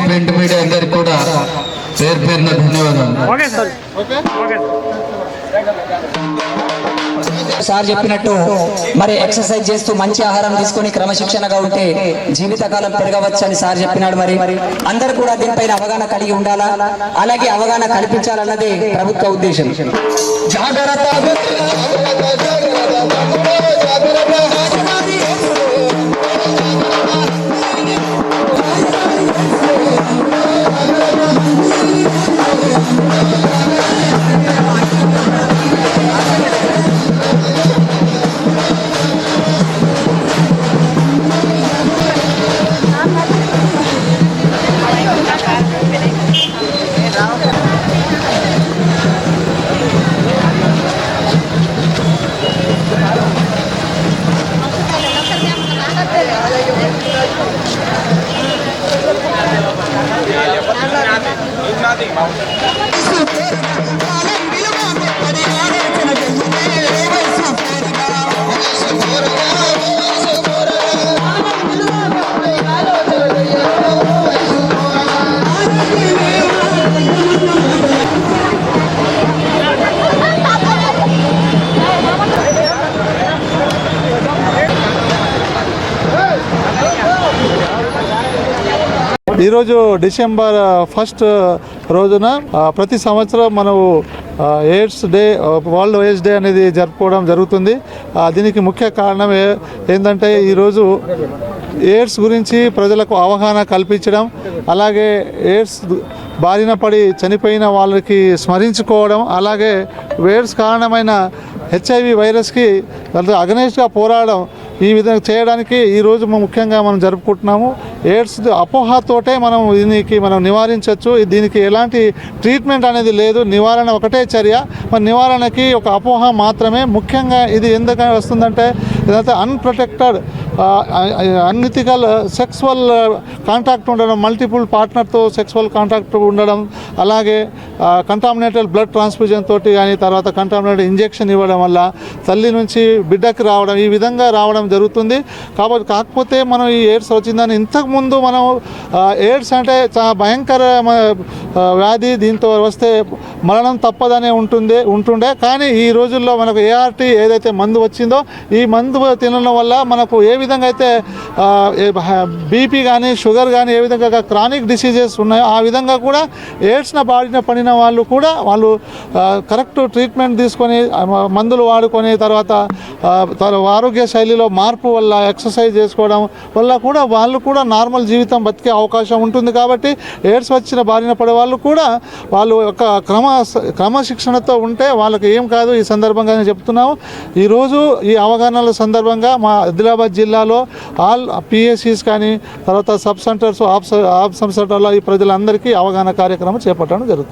Print media అందరికి కూడా పేరు పేరున ధన్యవాదాలు ఓకే సార్ ఓకే సార్ చెప్పినట్టు మరి ఎక్సర్సైజ్ చేస్తూ మంచి ఆహారం తీసుకొని క్రమశిక్షణగా ఉంటే జీవితకాలం పెరగవచ్చు అని సార్ చెప్పినాడు మరి అందరూ కూడా దీనిపైన అవగాహన కలిగి ఉండాలా అలాగే అవగాహన కల్పించాలన్నదే ప్రభుత్వ ఉద్దేశం Isso ఈరోజు డిసెంబర్ ఫస్ట్ రోజున ప్రతి సంవత్సరం మనము AIDS day world AIDS day అనేది జరుపుకోవడం జరుగుతుంది. దీనికి ముఖ్య కారణం ఏంటంటే ఈరోజు ఎయిడ్స్ గురించి ప్రజలకు అవగాహన కల్పించడం అలాగే ఎయిడ్స్ బారిన పడి చనిపోయిన వాళ్ళకి స్మరించుకోవడం అలాగే ఎయిడ్స్ కారణమైన హెచ్ఐవి వైరస్కి అగనెస్ట్గా పోరాడడం ఈ విధంగా చేయడానికి ఈరోజు ముఖ్యంగా మనం జరుపుకుంటున్నాము. ఎయిడ్స్ అపోహతోటే మనం దీనికి మనం నివారించవచ్చు దీనికి ఎలాంటి ట్రీట్మెంట్ అనేది లేదు. నివారణ ఒకటే చర్య. మరి నివారణకి ఒక అపోహ మాత్రమే. ముఖ్యంగా ఇది ఎందుకు వస్తుందంటే లేదంటే అన్ప్రొటెక్టెడ్ అన్ఇథికల్ సెక్సువల్ కాంటాక్ట్ ఉండడం మల్టిపుల్ పార్ట్నర్తో సెక్సువల్ కాంటాక్ట్ ఉండడం అలాగే కంటామినేటెడ్ బ్లడ్ ట్రాన్స్ఫ్యూజన్ తోటి కానీ తర్వాత కంటామినేటెడ్ ఇంజెక్షన్ ఇవ్వడం వల్ల తల్లి నుంచి బిడ్డకి రావడం ఈ విధంగా రావడం జరుగుతుంది. కాబట్టి కాకపోతే మనం ఈ ఎయిడ్స్ వచ్చిందని ఇంతకుముందు మనం ఎయిడ్స్ అంటే చాలా భయంకర వ్యాధి. దీంతో వస్తే మరణం తప్పదనే ఉంటుంది ఉంటుండే. కానీ ఈ రోజుల్లో మనకు ఏఆర్టీ ఏదైతే మందు వచ్చిందో ఈ మందు తినడం వల్ల మనకు ఏ విధంగా అయితే బీపీ కానీ షుగర్ కానీ ఏ విధంగా క్రానిక్ డిసీజెస్ ఉన్నాయో ఆ విధంగా కూడా ఎయిడ్స్న బాడిన పడిన వాళ్ళు కూడా వాళ్ళు కరెక్ట్ ట్రీట్మెంట్ తీసుకొని మందులు వాడుకొని తర్వాత ఆరోగ్య శైలిలో మార్పు వల్ల ఎక్సర్సైజ్ చేసుకోవడం వల్ల కూడా వాళ్ళు కూడా నార్మల్ జీవితం బతికే అవకాశం ఉంటుంది కాబట్టి ఎయిడ్స్ వచ్చిన బారిన పడే వాళ్ళు కూడా వాళ్ళు ఒక క్రమ క్రమశిక్షణతో ఉంటే వాళ్ళకి ఏం కాదు ఈ సందర్భంగా చెప్తున్నాము ఈరోజు ఈ అవగాహనల సందర్భంగా మా ఆదిలాబాద్ జిల్లాలో ఆల్ పిఎస్సీస్ కానీ తర్వాత sub centres of of sub సెంటర్లో ఈ ప్రజలందరికీ అవగాహన కార్యక్రమం చేపట్టడం జరుగుతుంది.